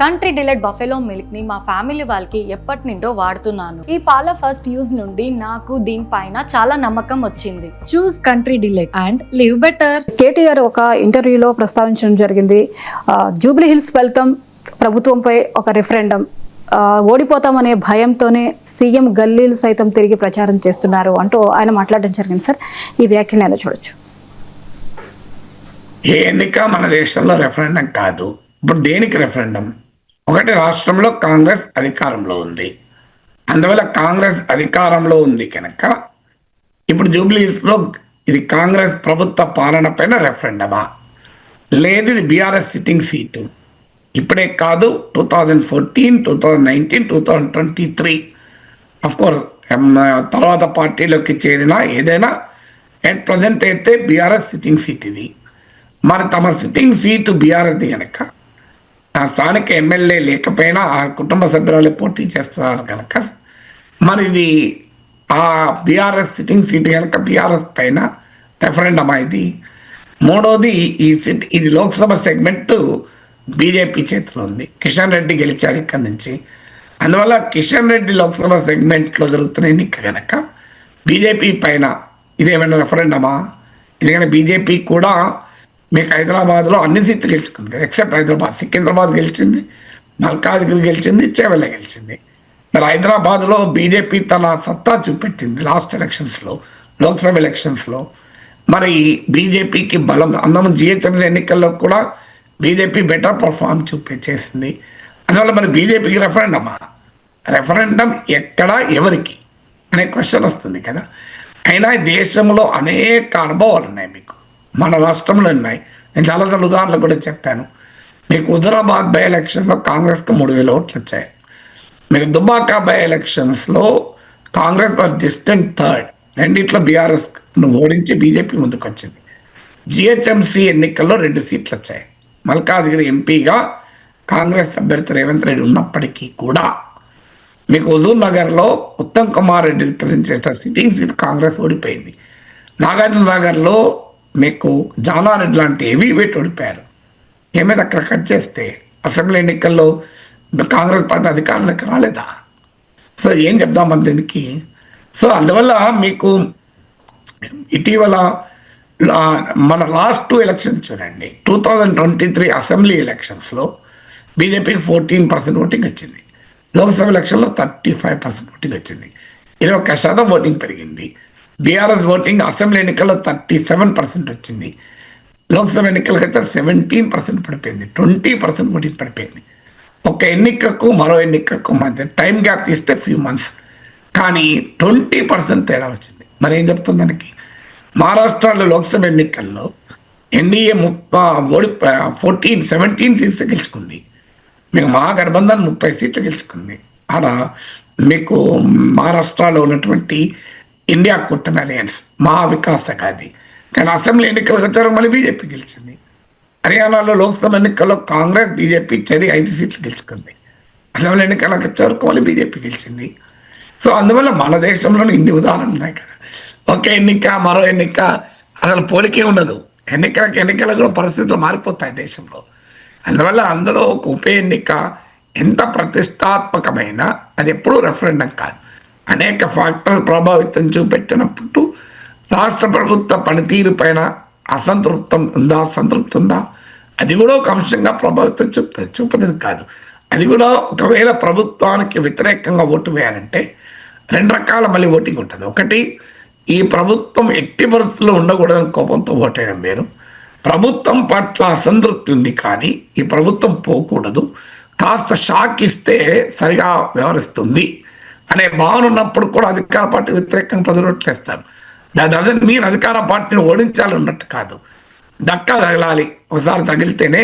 Country delight buffalo మిల్క్ని మా family వాళ్ళకి ఎప్పటి నుండో వాడుతున్నాను. ఈ పాల ఫస్ట్ యూజ్ నుండి నాకు దీనిపైన చాలా నమ్మకం వచ్చింది. Choose country delight and live better KTR ఒక ఇంటర్వ్యూలో ప్రస్తావించడం జరిగింది. జూబ్లీ హిల్స్ ఫలితం ప్రభుత్వంపై ఒక రెఫరెండం ఓడిపోతామనే భయంతోనే సీఎం గల్లీలు సైతం తిరిగి ప్రచారం చేస్తున్నారు అంటూ ఆయన మాట్లాడడం జరిగింది సార్. ఈ వ్యాఖ్యలు చూడొచ్చు? ఏ ఎన్నిక మన దేశంలో రెఫరెండం కాదు. ఇప్పుడు దేనికి రెఫరెండం ఒకటి రాష్ట్రంలో కాంగ్రెస్ అధికారంలో ఉంది. అందువల్ల కాంగ్రెస్ అధికారంలో ఉంది కనుక ఇప్పుడు జూబ్లీస్లో ఇది కాంగ్రెస్ ప్రభుత్వ పాలన పైన రెఫరెండమా లేదు ఇది బీఆర్ఎస్ సిట్టింగ్ సీటు ఇప్పుడే కాదు two thousand fourteen two thousand nineteen two thousand twenty three of course తర్వాత పార్టీలోకి చేరిన ఏదైనా అట్ ప్రజెంట్ అయితే బీఆర్ఎస్ సిట్టింగ్ సీట్ ఇది. మరి తమ సిట్టింగ్ సీటు బీఆర్ఎస్ది కనుక ఆ స్థానిక ఎమ్మెల్యే లేకపోయినా ఆ కుటుంబ సభ్యురాలు పోటీ చేస్తున్నారు కనుక మరి ఇది ఆ బీఆర్ఎస్ సిట్టింగ్ సీట్ కనుక బీఆర్ఎస్ పైన రెఫరెండం ఇది మూడోది ఈ సిట్ ఇది లోక్సభ సెగ్మెంట్ బీజేపీ చేతిలో ఉంది. కిషన్ రెడ్డి గెలిచాడు ఇక్కడి నుంచి. అందువల్ల కిషన్ రెడ్డి లోక్సభ సెగ్మెంట్లో జరుగుతున్న ఎన్నిక కనుక బీజేపీ పైన ఇదేమైనా రెఫరెండమా ఎందుకంటే బీజేపీ కూడా మీకు హైదరాబాద్లో అన్ని సీట్లు గెలుచుకుంది కదా. ఎక్సెప్ట్ హైదరాబాద్. సికింద్రాబాద్ గెలిచింది మల్కాజ్గిరి గెలిచింది చేవెళ్ళ గెలిచింది. మరి హైదరాబాద్లో బీజేపీ తన సత్తా చూపెట్టింది లాస్ట్ ఎలక్షన్స్లో లోక్సభ ఎలక్షన్స్లో మరి బీజేపీకి బలం అందరం జిహెచ్ఎంసీ ఎన్నికల్లో కూడా బీజేపీ బెటర్ పర్ఫార్మ్ చూపే చేసింది. అందువల్ల మరి బీజేపీకి రెఫరెండమా రెఫరెండం ఎక్కడ ఎవరికి? అనే క్వశ్చన్ వస్తుంది కదా. అయినా దేశంలో అనేక అనుభవాలు ఉన్నాయి మీకు. మన రాష్ట్రంలో ఉన్నాయి. నేను చాలా చాలా ఉదాహరణలు కూడా చెప్పాను. మీకు హుజరాబాద్ బై ఎలక్షన్లో కాంగ్రెస్కి మూడు వేల ఓట్లు వచ్చాయి. మీకు దుబాకా బై ఎలక్షన్స్లో కాంగ్రెస్ ఆర్ డిస్టెంట్ థర్డ్. రెండిట్లో బీఆర్ఎస్ను ఓడించి బీజేపీ ముందుకు వచ్చింది జిహెచ్ఎంసీ ఎన్నికల్లో రెండు సీట్లు వచ్చాయి. మల్కాజ్గిరి ఎంపీగా కాంగ్రెస్ అభ్యర్థి రేవంత్ రెడ్డి ఉన్నప్పటికీ కూడా మీకు హుజూర్ నగర్లో ఉత్తమ్ కుమార్ రెడ్డి రిప్రజెంట్ చేసిన సిట్టింగ్ సీట్ కాంగ్రెస్ ఓడిపోయింది. నాగార్జున నగర్లో మీకు జానారెడ్డి లాంటి ఏవి వేటు ఓడిపోయారు ఏమైనా అక్కడ కట్ చేస్తే అసెంబ్లీ ఎన్నికల్లో కాంగ్రెస్ పార్టీ అధికారంలోకి రాలేదా? సో ఏం చెప్దామని దీనికి? సో అందువల్ల మీకు ఇటీవల మన లాస్ట్ టూ ఎలక్షన్స్ చూడండి. Two thousand twenty three assembly ఎలక్షన్స్లో బీజేపీకి ఫోర్టీన్ పర్సెంట్ ఓటింగ్ వచ్చింది. లోక్సభ ఎలక్షన్లో థర్టీ ఫైవ్ పర్సెంట్ ఓటింగ్ వచ్చింది. ఇరవై ఒక్క శాతం ఓటింగ్ పెరిగింది. బీఆర్ఎస్ ఓటింగ్ అసెంబ్లీ ఎన్నికల్లో థర్టీ సెవెన్ పర్సెంట్ వచ్చింది. లోక్సభ ఎన్నికలకైతే సెవెంటీన్ పర్సెంట్ పడిపోయింది. ట్వంటీ పర్సెంట్ ఓటింగ్ పడిపోయింది. ఒక ఎన్నికకు మరో ఎన్నికకు మధ్య టైం గ్యాప్ తీస్తే ఫ్యూ మంత్స్. కానీ ట్వంటీ పర్సెంట్ తేడా వచ్చింది. మరి ఏం చెప్తుంది దానికి? మహారాష్ట్రలో లోక్సభ ఎన్నికల్లో ఎన్డీఏ ముప్పై ఓడి ఫోర్టీన్ సెవెంటీన్ సీట్స్ గెలుచుకుంది. మీకు మహాగఠబంధన్ ముప్పై సీట్లు గెలుచుకుంది. ఆడ మీకు మహారాష్ట్రలో ఉన్నటువంటి ఇండియా కూటమి అలయన్స్ మహా వికాస్ అకాది కానీ అసెంబ్లీ ఎన్నికలకు వచ్చారు మళ్ళీ బీజేపీ గెలిచింది. హర్యానాలో లోక్సభ ఎన్నికల్లో కాంగ్రెస్ బీజేపీ చెరి ఐదు సీట్లు గెలుచుకుంది. అసెంబ్లీ ఎన్నికలకు వచ్చేవరకు మళ్ళీ బీజేపీ గెలిచింది. సో అందువల్ల మన దేశంలోనే ఇన్ని ఉదాహరణలు ఉన్నాయి కదా. ఒకే ఎన్నిక మరో ఎన్నిక అసలు పోలికే ఉండదు. ఎన్నికలకు ఎన్నికలకు కూడా పరిస్థితులు మారిపోతాయి దేశంలో. అందువల్ల అందులో ఒక ఉప ఎన్నిక ఎంత ప్రతిష్టాత్మకమైన అది ఎప్పుడూ రెఫరెండం కాదు. అనేక ఫ్యాక్టర్లు ప్రభావితం చూపెట్టినప్పుడు రాష్ట్ర ప్రభుత్వ పనితీరు పైన అసంతృప్తం ఉందా సంతృప్తి ఉందా? అది కూడా ఒక అంశంగా ప్రభావితం చూపుతుంది చూపుతుంది కాదు. అది కూడా ఒకవేళ ప్రభుత్వానికి వ్యతిరేకంగా ఓటు వేయాలంటే రెండు రకాల మళ్ళీ ఓటింగ్ ఉంటుంది. ఒకటి ఈ ప్రభుత్వం ఎట్టి పరిస్థితుల్లో ఉండకూడదని కోపంతో ఓటేయడం వేరు. ప్రభుత్వం పట్ల అసంతృప్తి ఉంది కానీ ఈ ప్రభుత్వం పోకూడదు. కాస్త షాక్ ఇస్తే సరిగా వ్యవహరిస్తుంది. అనే భావన ఉన్నప్పుడు కూడా అధికార పార్టీ వ్యతిరేకంగా ప్రజలు ఓట్లేస్తారు దట్ డజన్ మీరు అధికార పార్టీని ఓడించాలి ఉన్నట్టు కాదు. దక్క తగలాలి. ఒకసారి తగిలితేనే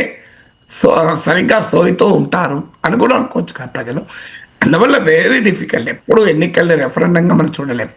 సో సరిగ్గా సోయితో ఉంటారు అని కూడా అనుకోవచ్చు కదా ప్రజలు. అందువల్ల వెరీ డిఫికల్ట్ ఎప్పుడు ఎన్నికల్ని రెఫరెండంగా మనం చూడలేం.